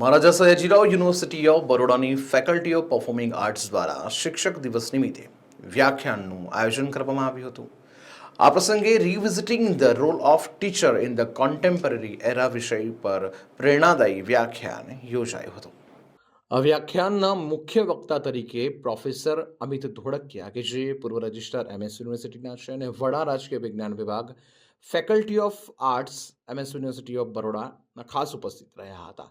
Maharaja Sayajirao university of બરોડાની faculty of performing arts દ્વારા શિક્ષક દિવસ નિમિત્તે વ્યાખ્યાનનું આયોજન કરવામાં આવ્યું હતું. આ પ્રસંગે revisiting the role of teacher in the contemporary era વિષય પર પ્રેરણાદાયી વ્યાખ્યાન યોજાયું હતું. આ વ્યાખ્યાનના મુખ્ય વક્તા તરીકે પ્રોફેસર અમિત ધોળકિયા કે જે પૂર્વ રજિસ્ટ્રાર એમએસ યુનિવર્સિટીના છે અને વડા રાજકીય વિજ્ઞાન વિભાગ faculty of arts MS university of બરોડાના ખાસ ઉપસ્થિત રહ્યા હતા.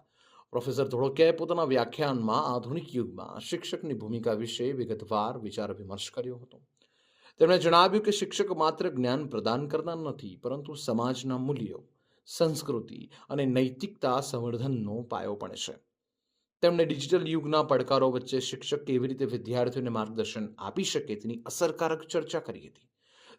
પ્રોફેસર ધોળકિયાએ પોતાના વ્યાખ્યાનમાં આધુનિક યુગમાં શિક્ષકની ભૂમિકા વિશે વિગતવાર વિચાર વિમર્શ કર્યો હતો. તેમણે જણાવ્યું કે શિક્ષક માત્ર જ્ઞાન પ્રદાન કરનાર નથી, પરંતુ સમાજના મૂલ્યો, સંસ્કૃતિ અને નૈતિકતા સંવર્ધનનો પાયો પણ છે. તેમણે ડિજિટલ યુગના પડકારો વચ્ચે શિક્ષક કેવી રીતે વિદ્યાર્થીઓને માર્ગદર્શન આપી શકે તેની અસરકારક ચર્ચા કરી હતી.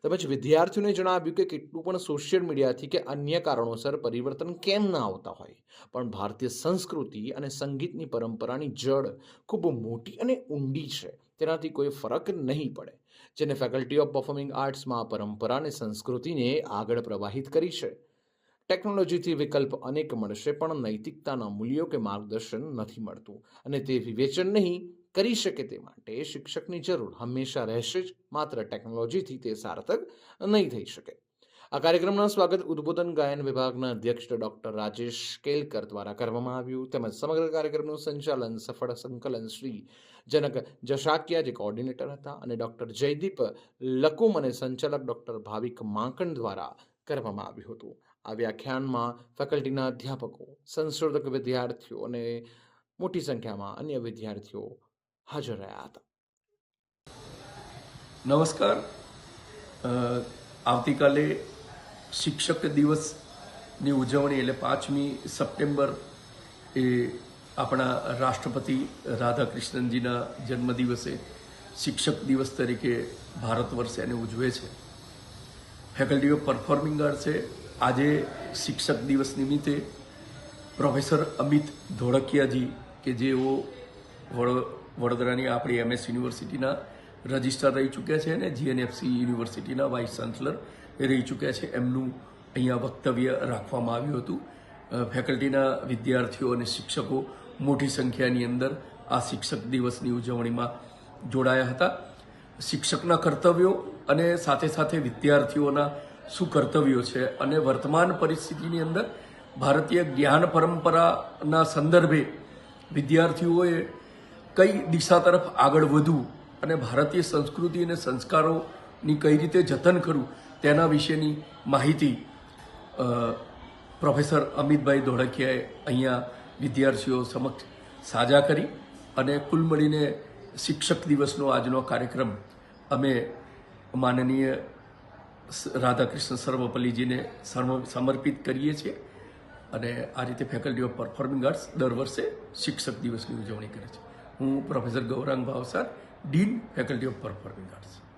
તેમજ વિદ્યાર્થીઓને જણાવ્યું કે કેટલું પણ સોશિયલ મીડિયાથી કે અન્ય કારણોસર પરિવર્તન કેમ ના આવતા હોય. પણ ભારતીય સંસ્કૃતિ અને સંગીતની પરંપરાની જડ ખૂબ મોટી અને ઊંડી છે. તેનાથી કોઈ ફરક નહીં પડે. જેને ફેકલ્ટી ઓફ પરફોર્મિંગ આર્ટ્સમાં પરંપરા અને સંસ્કૃતિને આગળ પ્રવાહિત કરી છે. ટેકનોલોજીથી વિકલ્પ અનેક મળશે પણ નૈતિકતાના મૂલ્યો કે માર્ગદર્શન નથી મળતું. અને તે વિવેચન નહીં કરી શકે તે માટે શિક્ષકની જરૂર હંમેશા રહેશે જ, માત્ર ટેકનોલોજીથી તે સાર્થક નહીં થઈ શકે. આ કાર્યક્રમના સ્વાગત ઉદ્બોધન ગાયન વિભાગના અધ્યક્ષ ડોક્ટર રાજેશ કેલકર દ્વારા કરવામાં આવ્યું. તેમજ સમગ્ર કાર્યક્રમનું સંચાલન સફળ સંકલન શ્રી જનક જશાકિયા, જે કોઓર્ડિનેટર હતા, અને ડોક્ટર જયદીપ લકુમ અને સંચાલક ડોક્ટર ભાવિક માંકણ દ્વારા કરવામાં આવ્યું હતું. આ વ્યાખ્યાનમાં ફેકલ્ટીના અધ્યાપકો, સંશોધક વિદ્યાર્થીઓ અને મોટી સંખ્યામાં અન્ય વિદ્યાર્થીઓ હાજર રહ્યા હતા. નમસ્કાર. આવતીકાલે શિક્ષક દિવસની ઉજવણી એટલે પાંચમી સપ્ટેમ્બર એ આપણા રાષ્ટ્રપતિ રાધાકૃષ્ણનજીના જન્મદિવસે શિક્ષક દિવસ તરીકે ભારત વર્ષ એને ઉજવે છે. ફેકલ્ટી ઓફ પરફોર્મિંગ આર્ટ્સે આજે શિક્ષક દિવસ નિમિત્તે પ્રોફેસર અમિત ધોળકિયાજી કે જેઓ વડો- વડોદરાની આપણી એમએસ યુનિવર્સિટીના રજિસ્ટ્રાર રહી ચૂક્યા છે અને જીએનએફસી યુનિવર્સિટીના વાઇસ ચાન્સલર રહી ચૂક્યા છે. એમનું અહીંયા વક્તવ્ય રાખવામાં આવ્યું હતું. ફેકલ્ટીના વિદ્યાર્થીઓ અને શિક્ષકો મોટી સંખ્યાની અંદર આ શિક્ષક દિવસની ઉજવણીમાં જોડાયા હતા. શિક્ષકના કર્તવ્યો અને સાથે સાથે વિદ્યાર્થીઓના શું કર્તવ્યો છે અને વર્તમાન પરિસ્થિતિની અંદર ભારતીય જ્ઞાન પરંપરાના સંદર્ભે વિદ્યાર્થીઓએ કઈ દિશા તરફ આગળ વધવું અને ભારતીય સંસ્કૃતિ અને સંસ્કારોની કઈ રીતે જતન કરવું, તેના વિશેની માહિતી પ્રોફેસર અમિતભાઈ ધોળકિયાએ અહીંયા વિદ્યાર્થીઓ સમક્ષ સાજા કરી અને કુલ મળીને શિક્ષક દિવસનો આજનો કાર્યક્રમ અમે માનનીય રાધાકૃષ્ણ સર્વપલ્લીજીને સમર્પિત કરીએ છીએ અને આ રીતે ફેકલ્ટી ઓફ પરફોર્મિંગ આર્ટ્સ દર વર્ષે શિક્ષક દિવસની ઉજવણી કરે છે. હું professor Gaurang Bhavsar dean faculty of performing arts